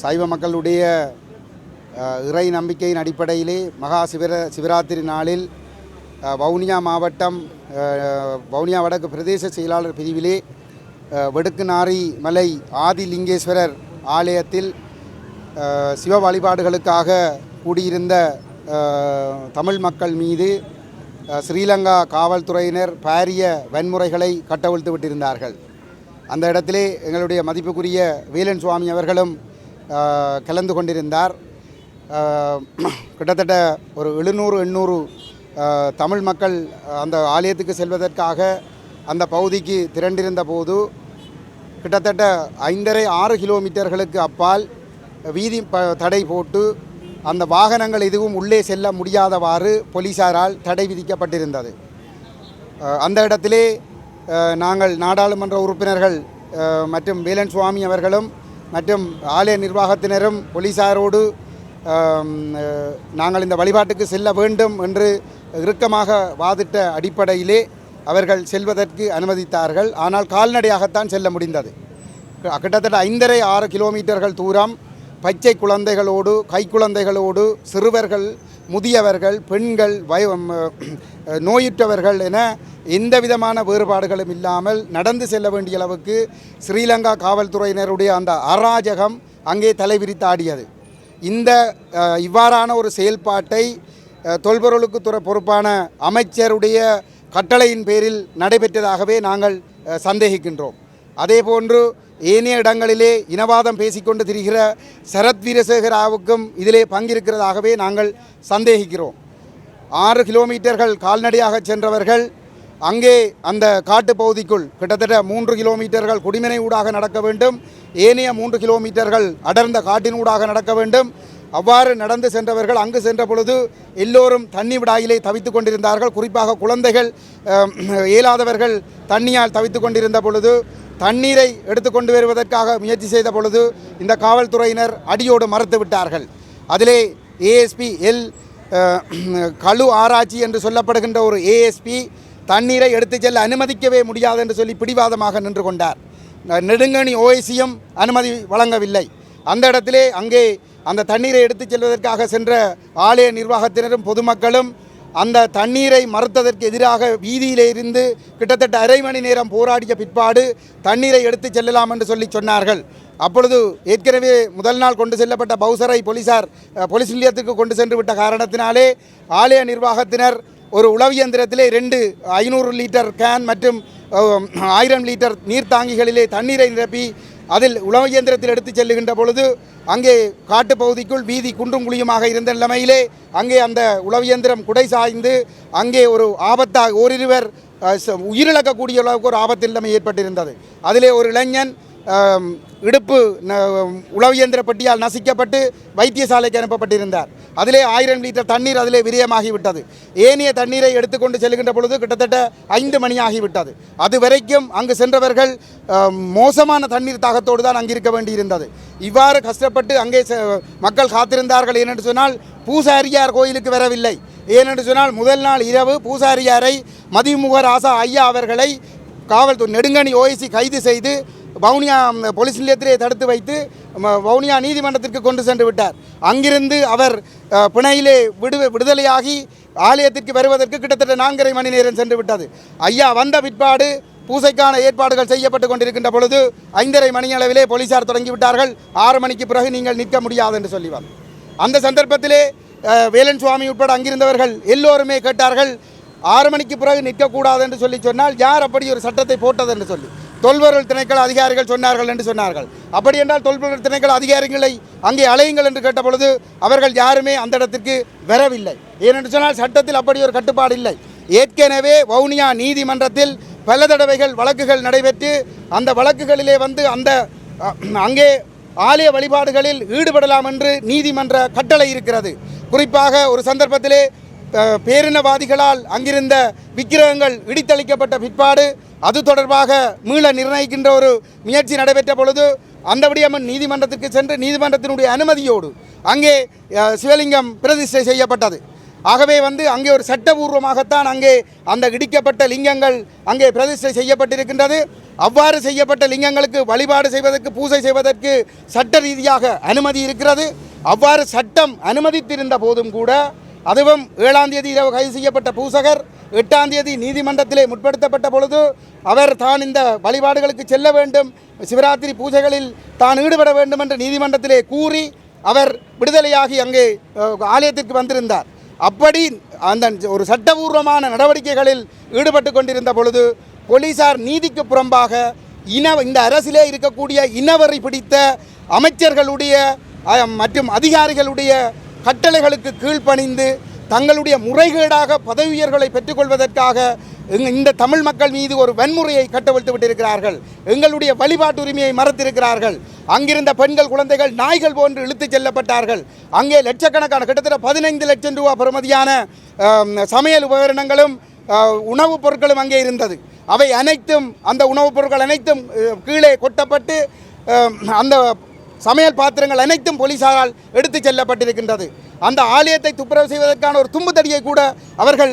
சைவ மக்களுடைய இறை நம்பிக்கையின் அடிப்படையிலே மகா சிவர சிவராத்திரி நாளில் வவுனியா மாவட்டம் வவுனியா வடக்கு பிரதேச செயலாளர் பிரிவிலே வெடுக்குநாரி மலை ஆதிலிங்கேஸ்வரர் ஆலயத்தில் சிவ வழிபாடுகளுக்காக கூடியிருந்த தமிழ் மக்கள் மீது ஸ்ரீலங்கா காவல்துறையினர் பாரிய வன்முறைகளை கட்டவிழ்த்து விட்டிருந்தார்கள். அந்த இடத்திலே எங்களுடைய மதிப்புக்குரிய வீலன் சுவாமி அவர்களும் கலந்து கொண்டிருந்தார். கிட்டத்தட்ட ஒரு எழுநூறு எண்ணூறு தமிழ் மக்கள் அந்த ஆலயத்துக்கு செல்வதற்காக அந்த பகுதிக்கு திரண்டிருந்த போது கிட்டத்தட்ட ஐந்தரை ஆறு கிலோமீட்டர்களுக்கு அப்பால் வீதி ப தடை போட்டு அந்த வாகனங்கள் எதுவும் உள்ளே செல்ல முடியாதவாறு போலீசாரால் தடை விதிக்கப்பட்டிருந்தது. அந்த இடத்திலே நாங்கள் நாடாளுமன்ற உறுப்பினர்கள் மற்றும் வேலன் சுவாமி அவர்களும் மற்றும் ஆலய நிர்வாகத்தினரும் போலீசாரோடு நாங்கள் இந்த வழிபாட்டுக்கு செல்ல வேண்டும் என்று இறுக்கமாக வாதிட்ட அடிப்படையிலே அவர்கள் செல்வதற்கு அனுமதித்தார்கள். ஆனால் கால்நடையாகத்தான் செல்ல முடிந்தது. கிட்டத்தட்ட ஐந்தரை ஆறு கிலோமீட்டர்கள் தூரம் பச்சை குழந்தைகளோடு கைக்குழந்தைகளோடு சிறுவர்கள் முதியவர்கள் பெண்கள் வய நோயுற்றவர்கள் என எந்த விதமான வேறுபாடுகளும் இல்லாமல் நடந்து செல்ல வேண்டிய அளவுக்கு ஸ்ரீலங்கா காவல்துறையினருடைய அந்த அராஜகம் அங்கே தலைவிரித்தாடியது. இந்த இவ்வாறான ஒரு செயல்பாட்டை தொல்பொருளுக்கு துறை பொறுப்பான அமைச்சருடைய கட்டளையின் பேரில் நடைபெற்றதாகவே நாங்கள் சந்தேகிக்கின்றோம். அதேபோன்று ஏனைய இடங்களிலே இனவாதம் பேசிக்கொண்டு திரிகிற சரத் வீரசேகராவுக்கும் இதிலே பங்கிருக்கிறதாகவே நாங்கள் சந்தேகிக்கிறோம். ஆறு கிலோமீட்டர்கள் கால்நடையாக சென்றவர்கள் அங்கே அந்த காட்டுப் பகுதிக்குள் கிட்டத்தட்ட மூன்று கிலோமீட்டர்கள் குடிமனை ஊடாக நடக்க வேண்டும். ஏனைய மூன்று கிலோமீட்டர்கள் அடர்ந்த காட்டின் ஊடாக நடக்க வேண்டும். அவ்வாறு நடந்து சென்றவர்கள் அங்கு சென்ற பொழுது எல்லோரும் தண்ணி விடாயிலே தவித்து கொண்டிருந்தார்கள். குறிப்பாக குழந்தைகள் இயலாதவர்கள் தண்ணியால் தவித்து கொண்டிருந்த பொழுது தண்ணீரை எடுத்துக்கொண்டு வருவதற்காக முயற்சி செய்த பொழுது இந்த காவல்துறையினர் அடியோடு மறுத்து விட்டார்கள். அதிலே ஏஎஸ்பி எல் கழு களு ஆராய்ச்சி என்று சொல்லப்படுகின்ற ஒரு ஏஎஸ்பி தண்ணீரை எடுத்துச் செல்ல அனுமதிக்கவே முடியாது என்று சொல்லி பிடிவாதமாக நின்று கொண்டார். நெடுங்கணி ஓஎசியும் அனுமதி வழங்கவில்லை. அந்த இடத்திலே அங்கே அந்த தண்ணீரை எடுத்துச் செல்வதற்காக சென்ற ஆலய நிர்வாகத்தினரும் பொதுமக்களும் அந்த தண்ணீரை மறுத்ததற்கு எதிராக வீதியிலே இருந்து கிட்டத்தட்ட அரை மணி நேரம் போராடிய பிற்பாடு தண்ணீரை எடுத்துச் செல்லலாம் என்று சொல்லி சொன்னார்கள். அப்பொழுது ஏற்கனவே முதல் நாள் கொண்டு செல்லப்பட்ட பவுசரை போலீசார் போலீஸ் நிலையத்துக்கு கொண்டு சென்று விட்ட காரணத்தினாலே ஆலய நிர்வாகத்தினர் ஒரு உளவியந்திரத்திலே ரெண்டு ஐநூறு லிட்டர் கேன் மற்றும் ஆயிரம் லிட்டர் நீர்த்தாங்கிகளிலே தண்ணீரை நிரப்பி அதில் உளவு இயந்திரத்தில் எடுத்துச் செல்லுகின்ற பொழுது அங்கே காட்டுப் பகுதிக்குள் வீதி குன்றும் குழியுமாக இருந்த நிலைமையிலே அங்கே அந்த உளவு இயந்திரம் குடை சாய்ந்து அங்கே ஒரு ஆபத்தாக ஓரிருவர் ச- உயிரிழக்கக்கூடிய அளவுக்கு ஒரு ஆபத்து நிலைமை ஏற்பட்டிருந்தது. அதிலே ஒரு இளைஞன் இடுப்பு ந- பெட்டியால் நசிக்கப்பட்டு வைத்தியசாலைக்கு அனுப்பப்பட்டிருந்தார். அதிலே ஆயிரம் லிட்டர் தண்ணீர் அதிலே விரியமாகிவிட்டது. ஏனைய தண்ணீரை எடுத்துக்கொண்டு செல்கின்ற பொழுது கிட்டத்தட்ட ஐந்து மணி ஆகிவிட்டது அது வரைக்கும் அங்கு சென்றவர்கள் மோசமான தண்ணீர் தாகத்தோடு தான் அங்கிருக்க வேண்டியிருந்தது. இவ்வாறு கஷ்டப்பட்டு அங்கே மக்கள் காத்திருந்தார்கள் ஏனென்று சொன்னால் பூசாரியார் கோயிலுக்கு வரவில்லை. ஏனென்று சொன்னால் முதல் நாள் இரவு பூசாரியாரை மதிமுக ராசா ஐயா அவர்களை காவல்துறை நெடுங்கணி ஓய்சி கைது செய்து வவுனியா போலீஸ் நிலையத்திலே தடுத்து வைத்து வவுனியா நீதிமன்றத்திற்கு கொண்டு சென்று விட்டார். அங்கிருந்து அவர் பிணையிலே விடு விடுதலையாகி ஆலயத்திற்கு வருவதற்கு கிட்டத்தட்ட நான்கரை மணி நேரம் சென்று விட்டது. ஐயா வந்த பிற்பாடு பூசைக்கான ஏற்பாடுகள் செய்யப்பட்டு கொண்டிருக்கின்ற பொழுது ஐந்தரை மணியளவிலே போலீசார் தொடங்கிவிட்டார்கள் ஆறு மணிக்கு பிறகு நீங்கள் நிற்க முடியாது என்று சொல்லி வந்து அந்த சந்தர்ப்பத்திலே வேலன் சுவாமி உட்பட அங்கிருந்தவர்கள் எல்லோருமே கேட்டார்கள் ஆறு மணிக்கு பிறகு நிற்கக்கூடாது என்று சொல்லி சொன்னால் யார் அப்படி ஒரு சட்டத்தை போட்டது என்று சொல்லி. தொல்பொருள் திணைக்கள அதிகாரிகள் சொன்னார்கள் என்று சொன்னார்கள். அப்படி என்றால் தொல்பொருள் திணைக்கள அதிகாரிகளை அங்கே அலையுங்கள் என்று கேட்டபொழுது அவர்கள் யாருமே அந்த இடத்திற்கு வரவில்லை. ஏனென்று சொன்னால் சட்டத்தில் அப்படி ஒரு கட்டுப்பாடு இல்லை. ஏற்கனவே வவுனியா நீதிமன்றத்தில் பல தடவைகள் வழக்குகள் நடைபெற்று அந்த வழக்குகளிலே வந்து அந்த அங்கே ஆலய வழிபாடுகளில் ஈடுபடலாம் என்று நீதிமன்ற கட்டளை இருக்கிறது. குறிப்பாக ஒரு சந்தர்ப்பத்திலே பேரினவாதிகளால் அங்கிருந்த விக்கிரகங்கள் இடித்தளிக்கப்பட்ட பிற்பாடு அது தொடர்பாக மீள நிர்ணயிக்கின்ற ஒரு முயற்சி நடைபெற்ற பொழுது அந்தபடியம்மன் நீதிமன்றத்துக்கு சென்று நீதிமன்றத்தினுடைய அனுமதியோடு அங்கே சிவலிங்கம் பிரதிஷ்டை செய்யப்பட்டது. ஆகவே வந்து அங்கே ஒரு சட்டபூர்வமாகத்தான் அங்கே அந்த இடிக்கப்பட்ட லிங்கங்கள் அங்கே பிரதிஷ்டை செய்யப்பட்டிருக்கின்றது. அவ்வாறு செய்யப்பட்ட லிங்கங்களுக்கு வழிபாடு செய்வதற்கு பூஜை செய்வதற்கு சட்ட ரீதியாக அனுமதி இருக்கிறது. அவ்வாறு சட்டம் அனுமதித்திருந்த போதும் கூட அதுவும் ஏழாம் தேதி இரவு கைது செய்யப்பட்ட பூசகர் எட்டாம் தேதி நீதிமன்றத்திலே முற்படுத்தப்பட்ட பொழுது அவர் தான் இந்த வழிபாடுகளுக்கு செல்ல வேண்டும் சிவராத்திரி பூஜைகளில் தான் ஈடுபட வேண்டும் என்று நீதிமன்றத்திலே கூறி அவர் விடுதலையாகி அங்கே ஆலயத்திற்கு வந்திருந்தார். அப்படி அந்த ஒரு சட்டபூர்வமான நடவடிக்கைகளில் ஈடுபட்டு கொண்டிருந்த பொழுது போலீசார் நீதிக்கு புறம்பாக இன இந்த அரசிலே இருக்கக்கூடிய இனவரை பிடித்த அமைச்சர்களுடைய மற்றும் அதிகாரிகளுடைய கட்டளைகளுக்கு கீழ்ப்பணிந்து தங்களுடைய முறைகேடாக பதவி உயர்களை பெற்றுக்கொள்வதற்காக இந்த தமிழ் மக்கள் மீது ஒரு வன்முறையை கட்டவிழ்த்து விட்டிருக்கிறார்கள். எங்களுடைய வழிபாட்டு உரிமையை மறத்திருக்கிறார்கள். அங்கிருந்த பெண்கள் குழந்தைகள் நாய்கள் போன்று இழுத்துச் செல்லப்பட்டார்கள். அங்கே லட்சக்கணக்கான கிட்டத்தட்ட பதினைந்து லட்சம் ரூபா பெறுமதியான சமையல் உபகரணங்களும் உணவுப் பொருட்களும் அங்கே இருந்தது. அவை அனைத்தும் அந்த உணவுப் பொருட்கள் அனைத்தும் கீழே கொட்டப்பட்டு அந்த சமையல் பாத்திரங்கள் அனைத்தும் போலீசாரால் எடுத்துச் செல்லப்பட்டிருக்கின்றது. அந்த ஆலயத்தை துப்புரவு செய்வதற்கான ஒரு தும்பு தடியை கூட அவர்கள்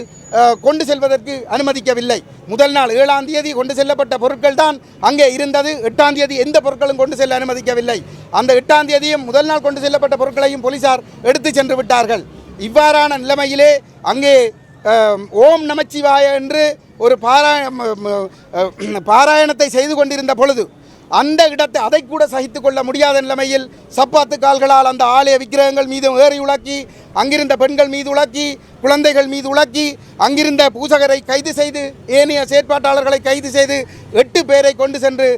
கொண்டு செல்வதற்கு அனுமதிக்கவில்லை. முதல் நாள் ஏழாம் தேதி கொண்டு செல்லப்பட்ட பொருட்கள் தான் அங்கே இருந்தது. எட்டாம் தேதி எந்த பொருட்களும் கொண்டு செல்ல அனுமதிக்கவில்லை. அந்த எட்டாம் தேதியும் முதல் நாள் கொண்டு செல்லப்பட்ட பொருட்களையும் போலீசார் எடுத்து சென்று விட்டார்கள். இவ்வாறான நிலைமையிலே அங்கே ஓம் நமச்சிவாய என்று ஒரு பாராய பாராயணத்தை செய்து கொண்டிருந்த பொழுது அந்த இடத்தை அதை கூட சகித்து கொள்ள முடியாத நிலைமையில் சப்பாத்து கால்களால் அந்த ஆலய விக்கிரகங்கள் மீது ஏறி உலக்கி அங்கிருந்த பெண்கள் மீது உலக்கி குழந்தைகள் மீது உலக்கி அங்கிருந்த பூசகரை கைது செய்து ஏனைய செயற்பாட்டாளர்களை கைது செய்து எட்டு பேரை கொண்டு சென்று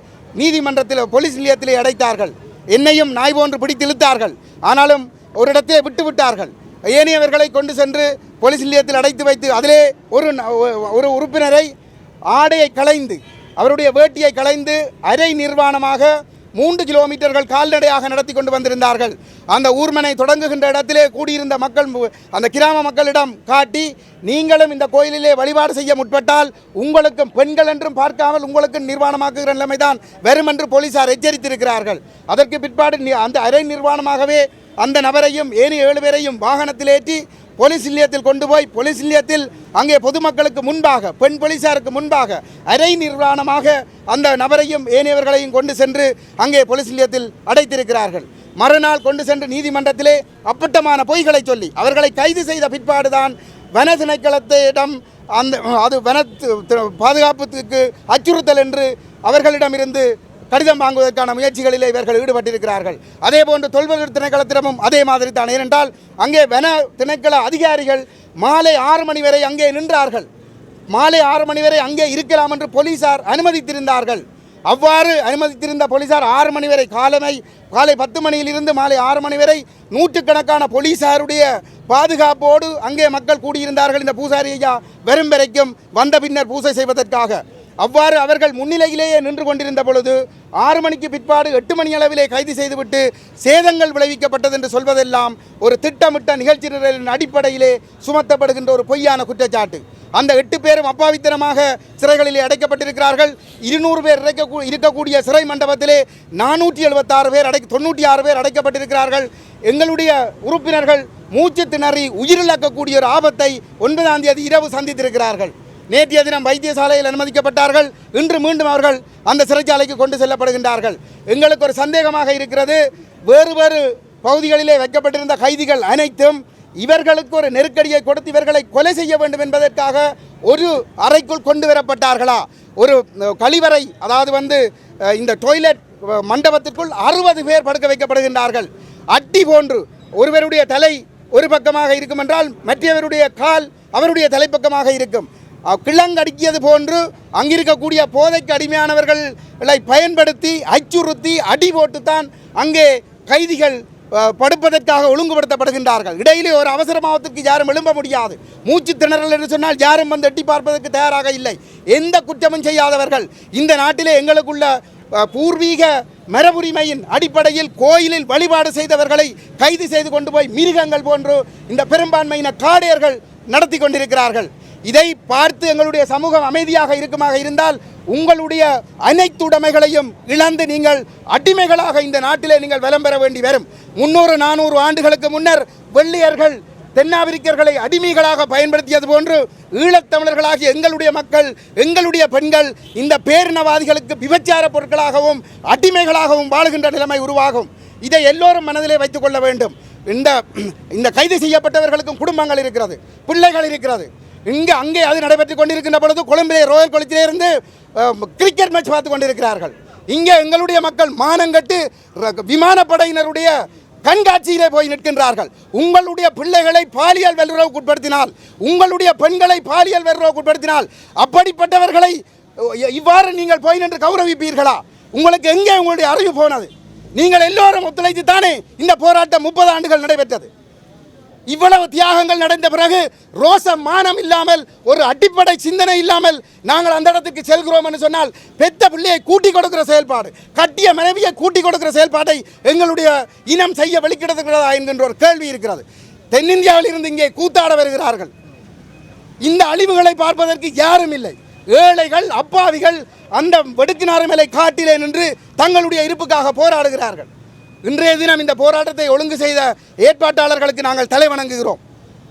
நீதிமன்றத்தில் போலீஸ் நிலையத்திலே அடைத்தார்கள். என்னையும் நாய் போன்று பிடித்து இழுத்தார்கள். ஆனாலும் ஒரு இடத்தை விட்டு விட்டார்கள். ஏனையவர்களை கொண்டு சென்று போலீஸ் நிலையத்தில் அடைத்து வைத்து அதிலே ஒரு ஒரு உறுப்பினரை ஆடையை களைந்து அவருடைய வேட்டியை களைந்து அரை நிர்வாணமாக மூன்று கிலோமீட்டர்கள் கால்நடையாக நடத்தி கொண்டு வந்திருந்தார்கள். அந்த ஊர்மனை தொடங்குகின்ற இடத்திலே கூடியிருந்த மக்கள் அந்த கிராம மக்களிடம் காட்டி நீங்களும் இந்த கோயிலிலே வழிபாடு செய்ய முற்பட்டால் உங்களுக்கும் பெண்கள் என்றும் பார்க்காமல் உங்களுக்கும் நிர்வாணமாக்குகிற நிலைமைதான் வரும் என்று போலீசார் எச்சரித்திருக்கிறார்கள். அதற்கு பிற்பாடு அந்த அரை நிர்வாணமாகவே அந்த நபரையும் ஏனைய ஏழு பேரையும் வாகனத்தில் ஏற்றி போலீஸ் நிலையத்தில் கொண்டு போய் போலீஸ் நிலையத்தில் அங்கே பொதுமக்களுக்கு முன்பாக பெண் போலீசாருக்கு முன்பாக அரை நிர்வாணமாக அந்த நபரையும் ஏனையவர்களையும் கொண்டு சென்று அங்கே போலீஸ் நிலையத்தில் அடைத்திருக்கிறார்கள். மறுநாள் கொண்டு சென்று நீதிமன்றத்திலே அப்பட்டமான பொய்களை சொல்லி அவர்களை கைது செய்த பிற்பாடுதான் வன திணைக்களத்திடம் அந்த அது வன பாதுகாப்புக்கு அச்சுறுத்தல் என்று அவர்களிடமிருந்து கடிதம் வாங்குவதற்கான முயற்சிகளிலே இவர்கள் ஈடுபட்டிருக்கிறார்கள். அதே போன்று தொல்பொருள் திணைக்களத்திடமும் அதே மாதிரி தான் ஏனென்றால் அங்கே வன திணைக்கள அதிகாரிகள் மாலை ஆறு மணி வரை அங்கே நின்றார்கள். மாலை ஆறு மணி வரை அங்கே இருக்கலாம் என்று போலீசார் அனுமதித்திருந்தார்கள். அவ்வாறு அனுமதித்திருந்த போலீசார் ஆறு மணி வரை காலமை காலை பத்து மணியிலிருந்து மாலை ஆறு மணி வரை நூற்றுக்கணக்கான போலீசாருடைய பாதுகாப்போடு அங்கே மக்கள் கூடியிருந்தார்கள். இந்த பூசாரி ஐயா வரும் வரைக்கும் வந்த பின்னர் பூசை செய்வதற்காக. அவ்வாறு அவர்கள் முன்னிலையிலேயே நின்று கொண்டிருந்த பொழுது ஆறு மணிக்கு பிற்பாடு எட்டு மணி அளவிலே கைது செய்துவிட்டு சேதங்கள் விளைவிக்கப்பட்டது என்று சொல்வதெல்லாம் ஒரு திட்டமிட்ட நிகழ்ச்சி நிரலின் அடிப்படையிலே சுமத்தப்படுகின்ற ஒரு பொய்யான குற்றச்சாட்டு. அந்த எட்டு பேரும் அப்பாவித்தனமாக சிறைகளிலே அடைக்கப்பட்டிருக்கிறார்கள். இருநூறு பேர் இருக்கக்கூடிய சிறை மண்டபத்திலே நானூற்றி எழுபத்தாறு பேர் அடை தொண்ணூற்றி ஆறு பேர் அடைக்கப்பட்டிருக்கிறார்கள். எங்களுடைய உறுப்பினர்கள் மூச்சு திணறி உயிரிழக்கக்கூடிய ஒரு ஆபத்தை ஒன்பதாம் தேதி இரவு சந்தித்திருக்கிறார்கள். நேற்றைய தினம் வைத்தியசாலையில் அனுமதிக்கப்பட்டார்கள். இன்று மீண்டும் அவர்கள் அந்த சிறைச்சாலைக்கு கொண்டு செல்லப்படுகின்றார்கள். எங்களுக்கு ஒரு சந்தேகமாக இருக்கிறது. வேறு வேறு பகுதிகளிலே வைக்கப்பட்டிருந்த கைதிகள் அனைத்தும் இவர்களுக்கு ஒரு நெருக்கடியை கொடுத்து இவர்களை கொலை செய்ய வேண்டும் என்பதற்காக ஒரு அறைக்குள் கொண்டு வரப்பட்டார்களா? ஒரு கழிவறை அதாவது வந்து இந்த டொய்லெட் மண்டபத்திற்குள் அறுபது பேர் படுக்க வைக்கப்படுகின்றார்கள். அட்டி போன்று ஒருவருடைய தலை ஒரு பக்கமாக இருக்கும் என்றால் மற்றவருடைய கால் அவருடைய தலைப்பக்கமாக இருக்கும். அஹ், போன்று அங்கிருக்கக்கூடிய போதைக்கு அடிமையானவர்களை பயன்படுத்தி அச்சுறுத்தி அடி போட்டுத்தான் அங்கே கைதிகள் படுப்பதற்காக ஒழுங்குபடுத்தப்படுகின்றார்கள். இடையிலே ஒரு அவசரமாவதற்கு யாரும் எழும்ப முடியாது. மூச்சு திணறல் என்று சொன்னால் யாரும் வந்து எட்டி பார்ப்பதற்கு தயாராக இல்லை. எந்த குற்றமும் செய்யாதவர்கள். இந்த நாட்டிலே எங்களுக்குள்ள பூர்வீக மரபுரிமையின் அடிப்படையில் கோயிலில் வழிபாடு செய்தவர்களை கைது செய்து கொண்டு போய் மிருகங்கள் போன்று இந்த பெரும்பான்மையின காடையர்கள் நடத்தி கொண்டிருக்கிறார்கள். இதை பார்த்து எங்களுடைய சமூகம் அமைதியாக இருக்குமாக இருந்தால் உங்களுடைய அனைத்து உடைமைகளையும் இழந்து நீங்கள் அடிமைகளாக இந்த நாட்டிலே நீங்கள் வலம் பெற வேண்டி வரும். முன்னூறு நானூறு ஆண்டுகளுக்கு முன்னர் வெள்ளியர்கள் தென்னாப்பிரிக்கர்களை அடிமைகளாக பயன்படுத்தியது போன்று ஈழத்தமிழர்களாகிய எங்களுடைய மக்கள் எங்களுடைய பெண்கள் இந்த பேரினவாதிகளுக்கு விபச்சார பொருட்களாகவும் அடிமைகளாகவும் வாழுகின்ற நிலைமை உருவாகும். இதை எல்லோரும் மனதிலே வைத்துக் கொள்ள வேண்டும். இந்த இந்த கைது செய்யப்பட்டவர்களுக்கும் குடும்பங்கள் இருக்கிறது பிள்ளைகள் இருக்கிறது. இங்கே அங்கே அது நடைபெற்று கொண்டிருக்கின்ற பொழுது கொழும்பிலே ரோயல் கொளத்திலே இருந்து கிரிக்கெட் மேட்ச் பார்த்து கொண்டிருக்கிறார்கள். இங்கே எங்களுடைய மக்கள் மானங்கட்டு விமானப்படையினருடைய கண்காட்சியிலே போய் நிற்கின்றார்கள். உங்களுடைய பிள்ளைகளை பாலியல் வல்லுறவுக்கு உட்படுத்தினால் உங்களுடைய பெண்களை பாலியல் வல்லுறவுக்கு உட்படுத்தினால் அப்படிப்பட்டவர்களை இவ்வாறு நீங்கள் போய் நின்று கௌரவிப்பீர்களா? உங்களுக்கு எங்கே உங்களுடைய அறிவு போனது? நீங்கள் எல்லோரும் ஒத்துழைத்து தானே இந்த போராட்டம் முப்பது ஆண்டுகள் நடைபெற்றது. இவ்வளவு தியாகங்கள் நடந்த பிறகு ரோச மானம் இல்லாமல் ஒரு அடிப்படை சிந்தனை இல்லாமல் நாங்கள் அந்த இடத்துக்கு செல்கிறோம் என்று சொன்னால் பெத்த பிள்ளையை கூட்டி கொடுக்கிற செயல்பாடு கட்டிய மனைவியை கூட்டி கொடுக்கிற செயல்பாட்டை எங்களுடைய இனம் செய்ய வெளிக்கிடத்துக்கிறதா என்கின்ற ஒரு கேள்வி இருக்கிறது. தென்னிந்தியாவில் இருந்து இங்கே கூத்தாட வருகிறார்கள். இந்த அழிவுகளை பார்ப்பதற்கு யாரும் இல்லை. ஏழைகள் அப்பாவிகள் அந்த வெடுக்கினார் மேலே காட்டிலே நின்று தங்களுடைய இருப்புக்காக போராடுகிறார்கள். இன்றைய தினம் இந்த போராட்டத்தை ஒழுங்கு செய்த ஏற்பாட்டாளர்களுக்கு நாங்கள் தலை வணங்குகிறோம்.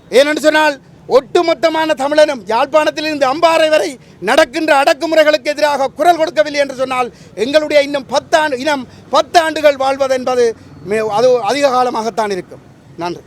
ஏனென்று சொன்னால் ஒட்டுமொத்தமான தமிழனும் யாழ்ப்பாணத்திலிருந்து அம்பாறை வரை நடக்கின்ற அடக்குமுறைகளுக்கு எதிராக குரல் கொடுக்கவில்லை என்று சொன்னால் எங்களுடைய இன்னும் பத்தாண்டு இனம் பத்து ஆண்டுகள் வாழ்வது என்பது மே- அது அதிக காலமாகத்தான் இருக்கும். நன்றி.